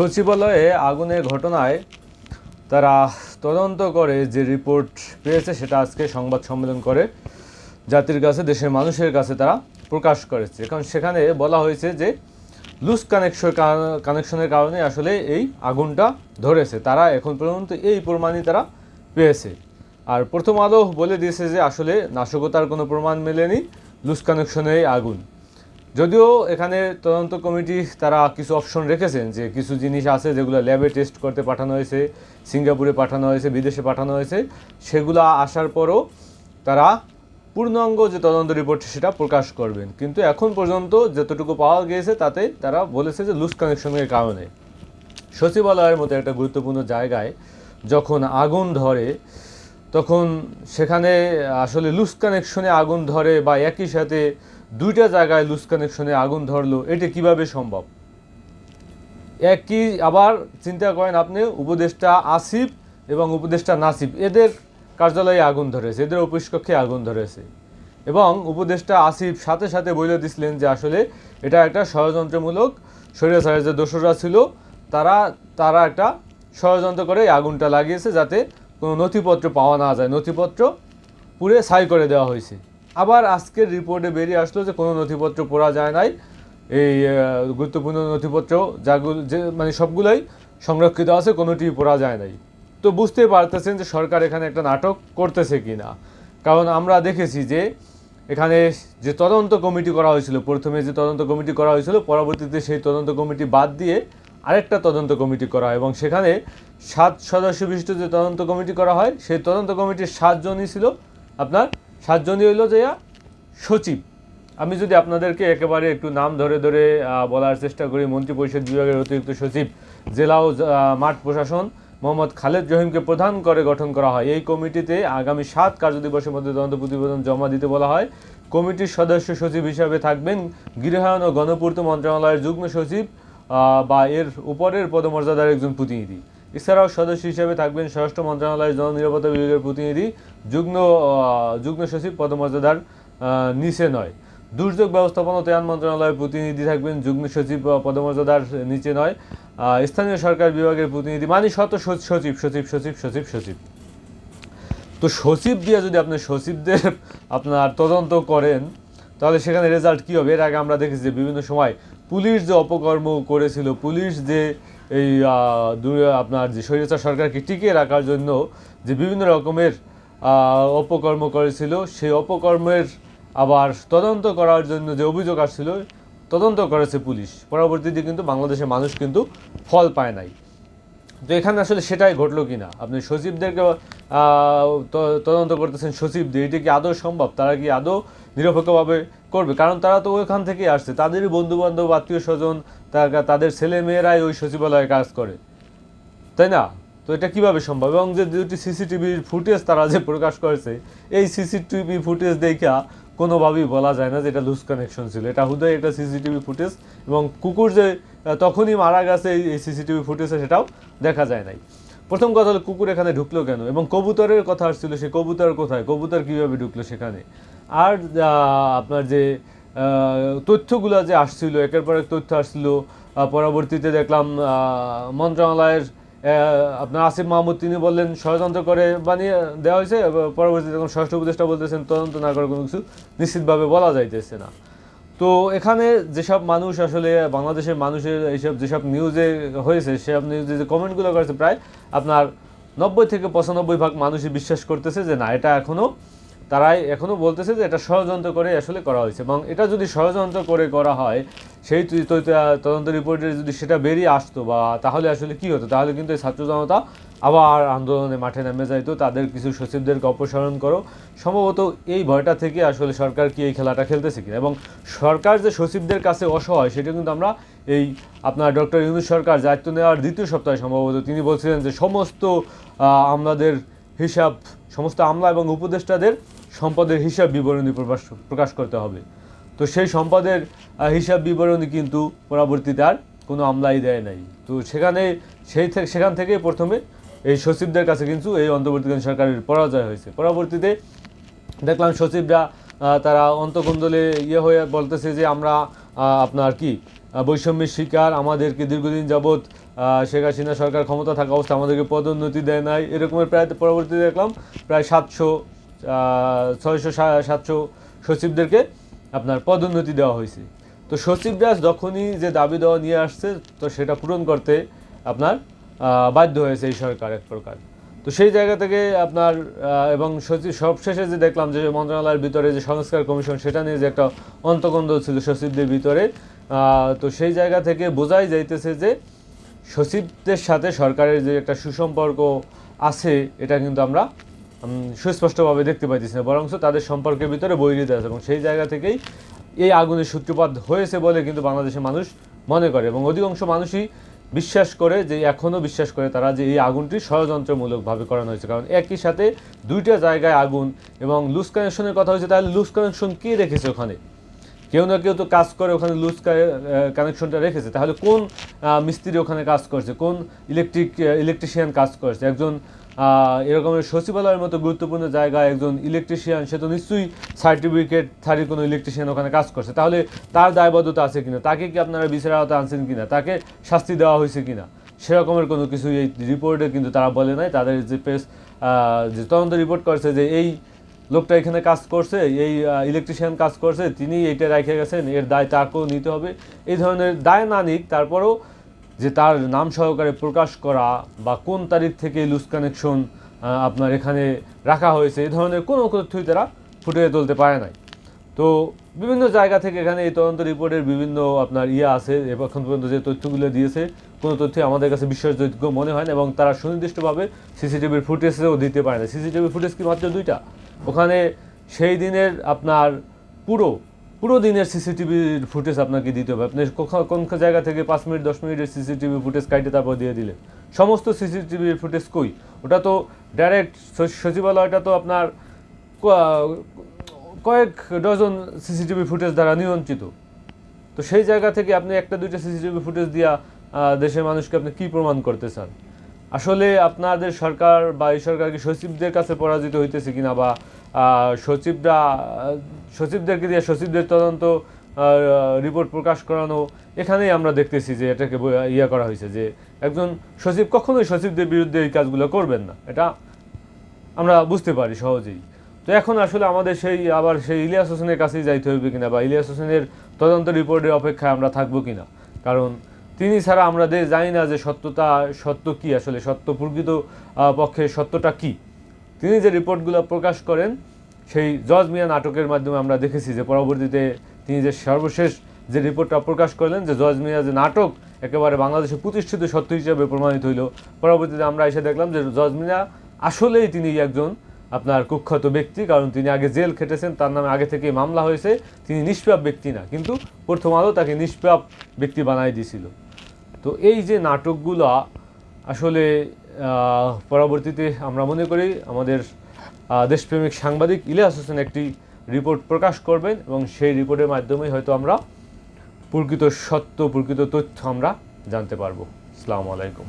সচিবালয়ে আগুনের ঘটনায় তারা তদন্ত করে যে রিপোর্ট পেয়েছে সেটা আজকে সংবাদ সম্মেলন করে জাতির কাছে, দেশের মানুষের কাছে তারা প্রকাশ করেছে। কারণ সেখানে বলা হয়েছে যে লুজ কানেকশন, কানেকশনের কারণে আসলে এই আগুনটা ধরেছে। তারা এখন পর্যন্ত এই প্রমাণই তারা পেয়েছে। আর প্রথম আলো বলে দিয়েছে যে আসলে নাশকতার কোনো প্রমাণ মেলেনি লুজ কানেকশনে আগুন। যদিও এখানে তদন্ত কমিটি তারা কিছু অপশন রেখেছেন যে কিছু জিনিস আছে যেগুলো ল্যাবে টেস্ট করতে পাঠানো হয়েছে, সিঙ্গাপুরে পাঠানো হয়েছে, বিদেশে পাঠানো হয়েছে, সেগুলো আসার পরও তারা পূর্ণাঙ্গ যে তদন্ত রিপোর্ট সেটা প্রকাশ করবেন। কিন্তু এখন পর্যন্ত যতটুকু পাওয়া গিয়েছে তাতে তারা বলেছে যে লুজ কানেকশনের কারণে। সচিবালয়ের মতো একটা গুরুত্বপূর্ণ জায়গায় যখন আগুন ধরে, তখন সেখানে আসলে লুজ কানেকশনে আগুন ধরে বা একই সাথে দুইটা জায়গায় লুজ কানেকশনে আগুন ধরলো, এটা কীভাবে সম্ভব? একই আবার চিন্তা করেন আপনি, উপদেষ্টা আসিফ এবং উপদেষ্টা নাসিফ, এদের কার্যালয়ে আগুন ধরেছে, এদের অফিস কক্ষে আগুন ধরেছে। এবং উপদেষ্টা আসিফ সাথে সাথে বলে দিছিলেন যে আসলে এটা একটা ষড়যন্ত্রমূলক শরীর যে দোসররা ছিল, তারা তারা একটা ষড়যন্ত্র করে আগুনটা লাগিয়েছে যাতে কোনো নথিপত্র পাওয়া না যায়। নথিপত্র পুরে ছাই করে দেওয়া হয়েছে। আবার আজকের রিপোর্টে বেরিয়ে আসলো যে কোনো নথিপত্র পড়া যায় নাই। এই গুরুত্বপূর্ণ নথিপত্র যাগুলো যে মানে সবগুলোই সংরক্ষিত আছে, কোনোটি পড়া যায় নাই। তো বুঝতেই পারতেছেন যে সরকার এখানে একটা নাটক করতেছে কি না কারণ আমরা দেখেছি যে এখানে যে তদন্ত কমিটি করা হয়েছিল, প্রথমে যে তদন্ত কমিটি করা হয়েছিল, পরবর্তীতে সেই তদন্ত কমিটি বাদ দিয়ে আরেকটা তদন্ত কমিটি করা হয় এবং সেখানে সাত সদস্য বিশিষ্ট যে তদন্ত কমিটি করা হয়, সেই তদন্ত কমিটির সাতজনই ছিল আপনার সাতজনই হইল যে সচিব। আমি যদি আপনাদেরকে একেবারে একটু নাম ধরে ধরে বলার চেষ্টা করি মন্ত্রী পরিষদ বিভাগের অতিরিক্ত সচিব, জেলা ও মাঠ প্রশাসন, মোহাম্মদ খালেদ জহিমকে প্রধান করে গঠন করা হয়। এই কমিটিতে আগামী সাত কার্যদিবসের মধ্যে তদন্ত প্রতিবেদন জমা দিতে বলা হয়। কমিটির সদস্য সচিব হিসাবে থাকবেন গৃহায়ন ও গণপূর্ত মন্ত্রণালয়ের যুগ্ম সচিব বা এর উপরের পদমর্যাদার একজন প্রতিনিধি। এছাড়াও সদস্য হিসেবে থাকবেন স্বরাষ্ট্র মন্ত্রণালয়ের জননিরাপত্তা বিভাগের প্রতিনিধি, যুগ্ম যুগ্ম সচিব, পদমর্যাদার নিচে নয়। দুর্যোগ ব্যবস্থাপনা ও ত্রাণ মন্ত্রণালয়ের প্রতিনিধি থাকবেন, যুগ্ম সচিব পদমর্যাদার নিচে নয়। স্থানীয় সরকার বিভাগের প্রতিনিধি মানে শত সচিব সচিব সচিব সচিব সচিব। তো সচিব দিয়ে যদি আপনি সচিবদের আপনার তদন্ত করেন, তাহলে সেখানে রেজাল্ট কী হবে? এর আগে আমরা দেখেছি যে বিভিন্ন সময় পুলিশ যে অপকর্ম করেছিল, পুলিশ যে এই আপনার যে স্বৈরাচার সরকারকে টিকিয়ে রাখার জন্য যে বিভিন্ন রকমের অপকর্ম করেছিল, সেই অপকর্মের আবার তদন্ত করার জন্য যে অভিযোগ আসছিল, তদন্ত করেছে পুলিশ। পরবর্তীতে কিন্তু বাংলাদেশের মানুষ কিন্তু ফল পায় নাই। তো এখানে আসলে সেটাই ঘটলো কিনা? আপনি সচিবদেরকে তদন্ত করতেছেন সচিবদের, এটা কি আদৌ সম্ভব? তারা কি আদৌ নিরপেক্ষভাবে করবে। কারণ তারা তো ওইখান থেকেই আসছে। তাদেরই বন্ধু বান্ধব আত্মীয় স্বজন তাদের ছেলে মেয়েরাই ওই সচিবালয়ে কাজ করে। তাই না? তো এটা কীভাবে সম্ভব? এবং যে দুটি সিসিটিভির ফুটেজ তারা যে প্রকাশ করেছে, এই সিসিটিভি ফুটেজ দেখা কোনোভাবেই বলা যায় না যে এটা লুজ কানেকশন ছিল। এটা হুদয় একটা সিসিটিভি ফুটেজ এবং কুকুর যে তখনই মারা গেছে এই সিসিটিভি ফুটেজে সেটাও দেখা যায় নাই। প্রথম কথা হলো কুকুর এখানে ঢুকলো কেন? এবং কবুতরের কথা আসছিল, সে কবুতর কোথায়? কবুতর কীভাবে ঢুকলো সেখানে? আর আপনার যে তথ্যগুলো যে আসছিল, একের পর এক তথ্য আসছিল পরবর্তীতে দেখলাম মন্ত্রণালয়ের আপনার আসিফ মাহমুদ, তিনি বললেন, ষড়যন্ত্র করে বানিয়ে দেওয়া হয়েছে পরবর্তীতে যখন ষষ্ঠ উপদেষ্টা বলতেছেন, তদন্ত না করে কোনো কিছু নিশ্চিতভাবে বলা যাইতেছে না। তো এখানে যেসব মানুষ আসলে, বাংলাদেশের মানুষের এইসব যেসব নিউজে হয়েছে, সেসব নিউজে যে কমেন্টগুলো করেছে, প্রায় আপনার নব্বই থেকে পঁচানব্বই ভাগ মানুষই বিশ্বাস করতেছে যে না, এটা এখনও তারাই এখনও বলতেছে যে এটা ষড়যন্ত্র করে আসলে করা হয়েছে। এবং এটা যদি ষড়যন্ত্র করে করা হয়, সেই তদন্ত রিপোর্টে যদি সেটা বেরিয়ে আসতো বা তাহলে আসলে কি হতো? তাহলে কিন্তু এই ছাত্র জনতা আবার আন্দোলনে মাঠে নেমে যাইতো। তাদের কিছু সচিবদেরকে অপসারণ করো। সম্ভবত এই ভয়টা থেকে আসলে সরকার কি এই খেলাটা খেলতেছে কিনা? এবং সরকার যে সচিবদের কাছে অসহায়, সেটা কিন্তু আমরা এই আপনার ডক্টর ইউনুস সরকার দায়িত্ব নেওয়ার দ্বিতীয় সপ্তাহে সম্ভবত তিনি বলছিলেন যে সমস্ত আমলাদের হিসাব, সমস্ত আমলা এবং উপদেষ্টাদের সম্পদের হিসাব বিবরণী প্রকাশ প্রকাশ করতে হবে। তো সেই সম্পদের হিসাব বিবরণী কিন্তু পরবর্তীতে আর কোনো আমলাই দেয় নাই। তো সেখানে সেই সেখান থেকে প্রথমে এই সচিবদের কাছে কিন্তু এই অন্তর্বর্তীকালীন সরকারের পরাজয় হয়েছে। পরবর্তীতে দেখলাম সচিবরা তারা অন্তকন্দলে ইয়ে হয়ে বলতেছে যে আমরা আপনার কি বৈষম্যের শিকার, আমাদেরকে দীর্ঘদিন যাবৎ শেখ হাসিনা সরকার ক্ষমতা থাকা অবস্থা আমাদেরকে পদোন্নতি দেয় নাই। এরকমের প্রায়, পরবর্তীতে দেখলাম প্রায় সাতশো ছয়শো সাতশো সচিবদেরকে আপনার পদোন্নতি দেওয়া হয়েছে। তো সচিবরা যখনই যে দাবি দেওয়া নিয়ে আসছে, তো সেটা পূরণ করতে আপনার বাধ্য হয়েছে এই সরকার এক প্রকার। তো সেই জায়গা থেকে আপনার এবং সচিব সবশেষে যে দেখলাম যে মন্ত্রণালয়ের ভিতরে যে সংস্কার কমিশন, সেটা নিয়ে যে একটা অন্তকন্দ ছিল সচিবদের ভিতরে তো সেই জায়গা থেকে বোঝাই যাইতেছে যে সচিবদের সাথে সরকারের যে একটা সুসম্পর্ক আছে, এটা কিন্তু আমরা সুস্পষ্টভাবে দেখতে পাইতেছি না বরং তাদের সম্পর্কের ভিতরে বৈরিতা আছে এবং সেই জায়গা থেকেই এই আগুনের সূত্রপাত হয়েছে বলে কিন্তু বাংলাদেশের মানুষ মনে করে এবং অধিকাংশ মানুষই বিশ্বাস করে যে এখনও বিশ্বাস করে তারা যে এই আগুনটি ষড়যন্ত্রমূলকভাবে করানো হয়েছে। কারণ একই সাথে দুইটা জায়গায় আগুন এবং লুজ কানেকশনের কথা হয়েছে, তাহলে লুজ কানেকশন কে রেখেছে ওখানে? কেউ না কেউ তো কাজ করে ওখানে লুজ কানেকশনটা রেখেছে। তাহলে কোন মিস্ত্রি ওখানে কাজ করছে? কোন ইলেকট্রিক ইলেকট্রিশিয়ান কাজ করছে? একজন এরকমের সচিবালয়ের মতো গুরুত্বপূর্ণ জায়গায় একজন ইলেকট্রিশিয়ান সে তো নিশ্চয়ই সার্টিফিকেট থারি কোনো ইলেকট্রিশিয়ান ওখানে কাজ করছে। তাহলে তার দায়বদ্ধতা আছে কিনা? তাকে কি আপনারা বিচার আওতা আনছেন কিনা? তাকে শাস্তি দেওয়া হয়েছে কিনা? সেরকমের কোনো কিছু এই রিপোর্টে কিন্তু তারা বলে নাই। তাদের যে প্রেস যে তদন্ত রিপোর্ট করছে যে এই লোকটা এখানে কাজ করছে, এই ইলেকট্রিশিয়ান কাজ করছে, তিনি এটা রেখে গেছেন, এর দায় তাকেও নিতে হবে। এই ধরনের দায় না নিক, তারপরেও যে তার নাম সহকারে প্রকাশ করা বা কোন তারিখ থেকে লুজ কানেকশন আপনার এখানে রাখা হয়েছে এই ধরনের কোনো তথ্যই তারা ফুটিয়ে তুলতে পারে নাই। তো বিভিন্ন জায়গা থেকে এখানে এই তদন্ত রিপোর্টের বিভিন্ন আপনার ইয়ে আছে এখন পর্যন্ত যে তথ্যগুলো দিয়েছে, কোনো তথ্য আমাদের কাছে বিশ্বাসযোগ্য মনে হয় না এবং তারা সুনির্দিষ্টভাবে সিসিটিভির ফুটেজও দিতে পারে না। সিসিটিভি ফুটেজ কি মাত্র দুইটা? ওখানে সেই দিনের আপনার পুরো পুরো দিনের সিসিটিভির ফুটেজ আপনাকে দিতে হবে। আপনি কোন জায়গা থেকে পাঁচ মিনিট, দশ মিনিটের সিসিটিভি ফুটেজ কাইটে তারপর দিয়ে দিলেন। সমস্ত সিসিটিভির ফুটেজ কই? ওটা তো ডাইরেক্ট সচিবালয়টা তো আপনার কয়েক ডজন সিসিটিভি ফুটেজ দ্বারা নিয়ন্ত্রিত। তো সেই জায়গা থেকে আপনি একটা, দুইটা সিসিটিভি ফুটেজ দিয়া দেশের মানুষকে আপনি কি প্রমাণ করতে চান? আসলে আপনাদের সরকার বা এই সরকার কি সচিবদের কাছে পরাজিত হইতেছে কিনা বা সচিবরা, সচিবদেরকে দিয়ে সচিবদের তদন্ত রিপোর্ট প্রকাশ করানো, এখানেই আমরা দেখতেছি যে এটাকে ইয়া করা হয়েছে যে একজন সচিব কখনোই সচিবদের বিরুদ্ধে এই কাজগুলো করবেন না। এটা আমরা বুঝতে পারি সহজেই। তো এখন আসলে আমাদের সেই, আবার সেই ইলিয়াস হোসেনের কাছেই যাইতে হবে কিনা বা ইলিয়াস হোসেনের তদন্ত রিপোর্টের অপেক্ষায় আমরা থাকব কিনা? কারণ তিনি ছাড়া আমরা জানি না যে সত্যতা, সত্য কি আসলে, সত্য প্রকৃত পক্ষে সত্যটা কি। তিনি যে রিপোর্টগুলো প্রকাশ করেন, সেই জজ মিয়া নাটকের মাধ্যমে আমরা দেখেছি যে পরবর্তীতে তিনি যে সর্বশেষ যে রিপোর্টটা প্রকাশ করলেন, যে জজ মিয়া যে নাটক একেবারে বাংলাদেশে প্রতিষ্ঠিত সত্য হিসেবে প্রমাণিত হইল, পরবর্তীতে আমরা এসে দেখলাম যে জজ মিয়া আসলেই তিনি একজন আপনার কুখ্যাত ব্যক্তি, কারণ তিনি আগে জেল খেটেছেন, তার নামে আগে থেকেই মামলা হয়েছে, তিনি নিষ্পাপ ব্যক্তি না, কিন্তু প্রথম আলো তাকে নিষ্পাপ ব্যক্তি বানাই দিয়েছিল। তো এই যে নাটকগুলো আসলে পরবর্তীতে আমরা মনে করি আমাদের দেশপ্রেমিক সাংবাদিক ইলিয়াস হোসেন একটি রিপোর্ট প্রকাশ করবেন এবং সেই রিপোর্টের মাধ্যমে হয়তো আমরা প্রকৃত সত্য, প্রকৃত তথ্য আমরা জানতে পারব। আসসালামু আলাইকুম।